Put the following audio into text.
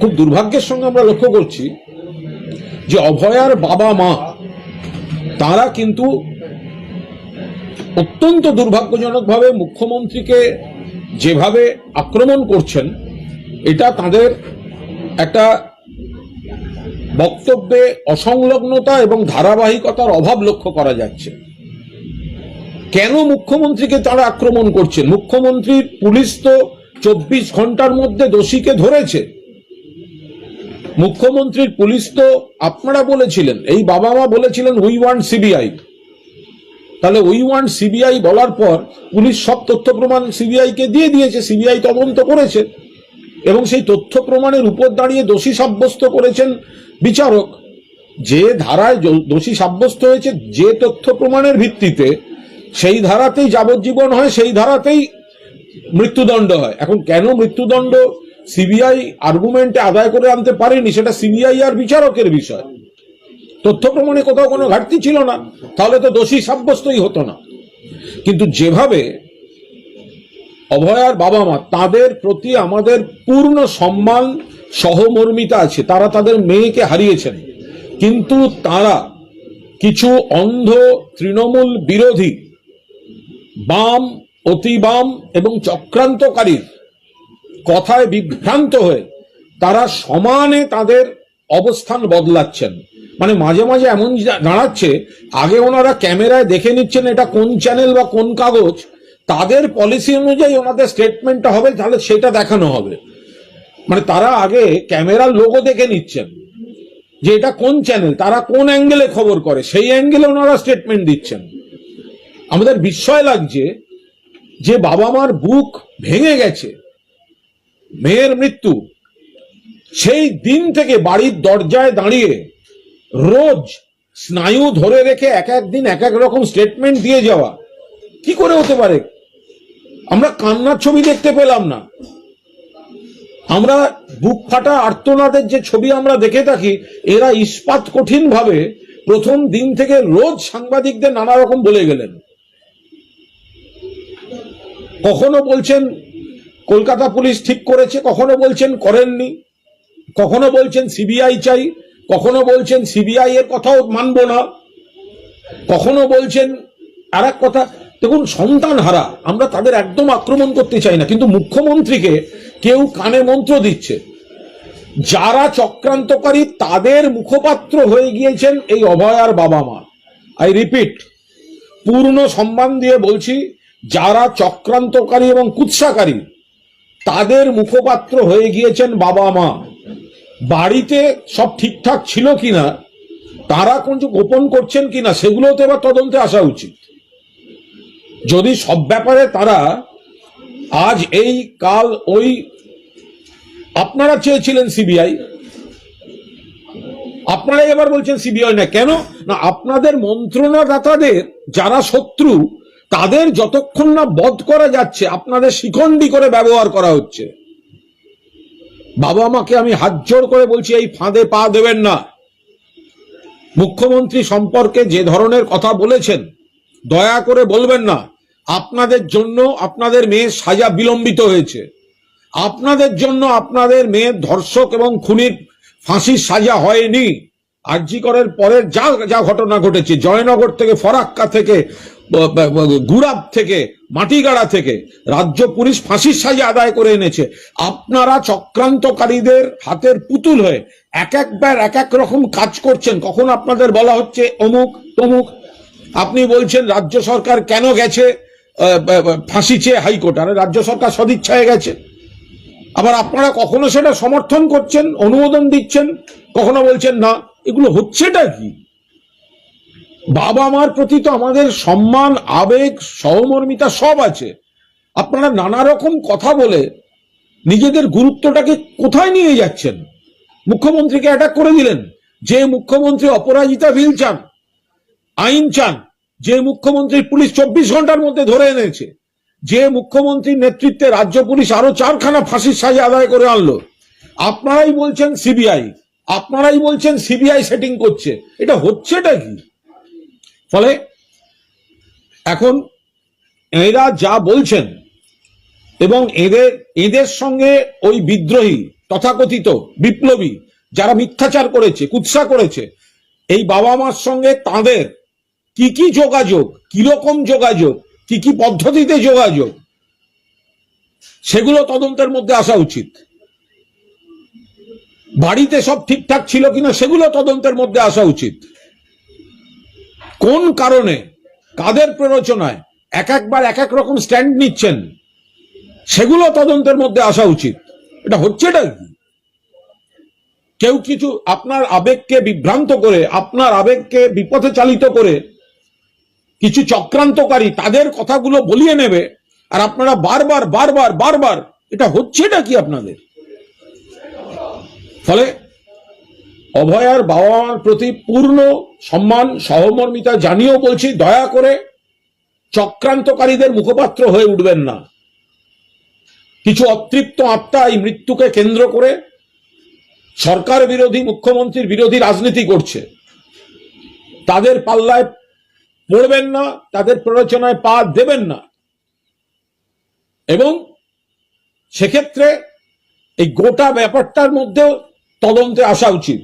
খুব দুর্ভাগ্যের সঙ্গে আমরা লক্ষ্য করছি যে অভয়ার বাবা মা, তারা কিন্তু অত্যন্ত দুর্ভাগ্যজনকভাবে মুখ্যমন্ত্রীকে যেভাবে আক্রমণ করছেন, এটা তাদের একটা বক্তব্যে অসংলগ্নতা এবং ধারাবাহিকতার অভাব লক্ষ্য করা যাচ্ছে। কেন মুখ্যমন্ত্রীকে তারা আক্রমণ করছেন? মুখ্যমন্ত্রীর পুলিশ তো চব্বিশ ঘণ্টার মধ্যে দোষীকে ধরেছে। মুখ্যমন্ত্রীর পুলিশ তো আপনারা বলেছিলেন, এই বাবা মা বলেছিলেন উই ওয়ান্ট সিবিআই তাহলে উই ওয়ান্ট সিবিআই বলার পর পুলিশ সব তথ্য প্রমাণ সিবিআই কে দিয়ে দিয়েছে সিবিআই তদন্ত করেছে, এবং সেই তথ্য প্রমাণের উপর দাঁড়িয়ে দোষী সাব্যস্ত করেছেন বিচারক। যে ধারায় দোষী সাব্যস্ত হয়েছে, যে তথ্য প্রমাণের ভিত্তিতে সেই ধারাতেই যাবজ্জীবন হয়, সেই ধারাতেই মৃত্যুদণ্ড হয়। এখন কেন মৃত্যুদণ্ড সিবিআই আর্গুমেন্টে আদায় করে আনতে পারেনি, সেটা সিবিআই আর বিচারকের বিষয়। তথ্য প্রমাণে কোথাও কোনো ঘাটতি ছিল না, তাহলে তো দোষী সাব্যস্তই হতো না। কিন্তু যেভাবে অভয়ার বাবা মা তাদের প্রতি আমাদের পূর্ণ সম্মান, সহমর্মিতা আছে, তারা তাদের মেয়েকে হারিয়েছেন। কিন্তু তারা কিছু অন্ধ তৃণমূল বিরোধী, বাম অতি বাম এবং চক্রান্তকারীর কথায় বিভ্রান্ত হয়ে তারা সমানে তাদের অবস্থান বদলাচ্ছেন। মানে মাঝে মাঝে এমন দাঁড়াচ্ছে, আগে ওনারা ক্যামেরায় দেখে নিচ্ছেন এটা কোন চ্যানেল বা কোন কাগজ, তাদের পলিসি অনুযায়ী ওনাদের স্টেটমেন্টটা হবে, তাহলে সেটা দেখানো হবে। মানে তারা আগে ক্যামেরার লোগো দেখে নিচ্ছেন যে এটা কোন চ্যানেল তারা কোন অ্যাঙ্গেলে খবর করে, সেই অ্যাঙ্গেলে ওনারা স্টেটমেন্ট দিচ্ছেন। আমাদের বিস্ময় লাগছে যে বাবা মার বুক ভেঙে গেছে। মেয়ের মৃত্যু। সেই দিন থেকে বাড়ির দরজায় দাঁড়িয়ে রোজ স্নায়ু ধরে রেখে এক এক দিন এক এক রকম স্টেটমেন্ট দিয়ে যাওয়া। কি করে হতে পারে? আমরা কান্নার ছবি দেখতে পেলাম না। আমরা বুক ফাটা আর্তনাদের যে ছবি আমরা দেখে থাকি, এরা ইস্পাত কঠিন ভাবে প্রথম দিন থেকে রোজ সাংবাদিকদের নানা রকম বলে গেলেন। কখনো বলছেন কলকাতা পুলিশ ঠিক করেছে, কখনো বলছেন করেননি, কখনো বলছেন সিবিআই চাই, কখনো বলছেন সিবিআই এর কথাও মানব না, কখনো বলছেন আর এক কথা, দেখুন সন্তান হারা, আমরা তাদের একদম আক্রমণ করতে চাই না, কিন্তু মুখ্যমন্ত্রীকে কেউ কানে মন্ত্র দিচ্ছে। যারা চক্রান্তকারী, তাদের মুখপাত্র হয়ে গিয়েছেন এই অভয়ার বাবা মা। আই রিপিট পূর্ণ সম্মান দিয়ে বলছি, যারা চক্রান্তকারী এবং কুৎসাকারী তাদের মুখপাত্র হয়ে গিয়েছেন বাবা মা। বাড়িতে সব ঠিকঠাক ছিল কিনা, তারা কোন গোপন করছেন কিনা সেগুলোতে এবার তদন্তে আসা উচিত। যদি সব ব্যাপারে তারা আজ এই কাল ওই, আপনারা চেয়েছিলেন সিবিআই? আপনারাই এবার বলছেন সিবিআই না কেন? না, আপনাদের মন্ত্রণাদাতাদের যারা শত্রু তাদের যতক্ষণ না বধ করা যাচ্ছে, আপনাদের শিখণ্ডি করে ব্যবহার করা হচ্ছে। বাবা মাকে আমি হাত জোড় করে বলছি, এই ফাঁদে পা দেবেন না। মুখ্যমন্ত্রী সম্পর্কে যে ধরনের কথা বলেছেন, দয়া করে বলবেন না। আপনাদের জন্য আপনাদের মেয়ের সাজা বিলম্বিত হয়েছে। আপনাদের জন্য আপনাদের মেয়ের ধর্ষক এবং খুনির ফাঁসির সাজা হয়নি। আরজিকরের পরের যা যা ঘটনা ঘটেছে, জয়নগর থেকে, ফরাক্কা থেকে গুড়াব থেকে, মাটিগাড়া থেকে রাজ্য পুলিশ ফাঁসির সাজা আদায় করে এনেছে। আপনারা চক্রান্তকারীদের হাতের পুতুল হয়ে এক একবার এক এক রকম কাজ করছেন। কখন আপনাদের বলা হচ্ছে, অমুক, তমুক? আপনি বলছেন, রাজ্য সরকার কেন গেছে? ফাঁসি চেয়ে হাইকোর্ট। আর, রাজ্য সরকার সদিচ্ছায় গেছে। আবার আপনারা কখনো সেটা সমর্থন করছেন, অনুমোদন দিচ্ছেন? কখনো বলছেন, না, এগুলো হচ্ছেটা কি? বাবা মার প্রতি তো আমাদের সম্মান, আবেগ, সহমর্মিতা সব আছে। আপনারা নানা রকম কথা বলে নিজেদের গুরুত্বটাকে কোথায় নিয়ে যাচ্ছেন? মুখ্যমন্ত্রীকে অ্যাটাক করে দিলেন। যে মুখ্যমন্ত্রী অপরাজিতা বিল চান, আইন চান, যে মুখ্যমন্ত্রী পুলিশ চব্বিশ ঘণ্টার মধ্যে ধরে এনেছে, যে মুখ্যমন্ত্রীর নেতৃত্বে রাজ্য পুলিশ আরও চারখানা ফাঁসির সাজা আদায় করে আনলো, আপনারাই বলছেন সিবিআই, আপনারাই বলছেন সিবিআই সেটিং করছে। এটা হচ্ছেটা কি? ফলে এখন এরা যা বলছেন এবং এদের এদের সঙ্গে ওই বিদ্রোহী, তথাকথিত, বিপ্লবী যারা মিথ্যাচার করেছে, কুৎসা করেছে, এই বাবা মার সঙ্গে তাদের কি কি যোগাযোগ, কীরকম যোগাযোগ, কি কি পদ্ধতিতে যোগাযোগ, সেগুলো তদন্তের মধ্যে আসা উচিত। বাড়িতে সব ঠিকঠাক ছিল কিনা সেগুলো তদন্তের মধ্যে আসা উচিত। কোন কারণে, কাদের প্ররোচনায়, এক একবার এক এক রকম স্ট্যান্ড নিচ্ছেন, সেগুলো তদন্তের মধ্যে আসা উচিত। এটা হচ্ছেটা কি? কেউ কিছু আপনার আবেগকে বিভ্রান্ত করে, আপনার আবেগকে বিপথে চালিত করে, কিছু চক্রান্তকারী তাদের কথাগুলো বলিয়ে নেবে, আর আপনারা বারবার বারবার বারবার, এটা হচ্ছেটা কি আপনাদের? ফলে অভয়ার বাবা মার প্রতি পূর্ণ সম্মান, সহমর্মিতা জানিয়েও বলছি, দয়া করে চক্রান্তকারীদের মুখপাত্র হয়ে উঠবেন না। কিছু অতৃপ্ত আত্মা এই মৃত্যুকে কেন্দ্র করে সরকার বিরোধী, মুখ্যমন্ত্রীর বিরোধী রাজনীতি করছে। তাদের পাল্লায় পড়বেন না, তাদের প্ররোচনায় পা দেবেন না। এবং সেক্ষেত্রে এই গোটা ব্যাপারটার মধ্যেও তদন্তে আসা উচিত।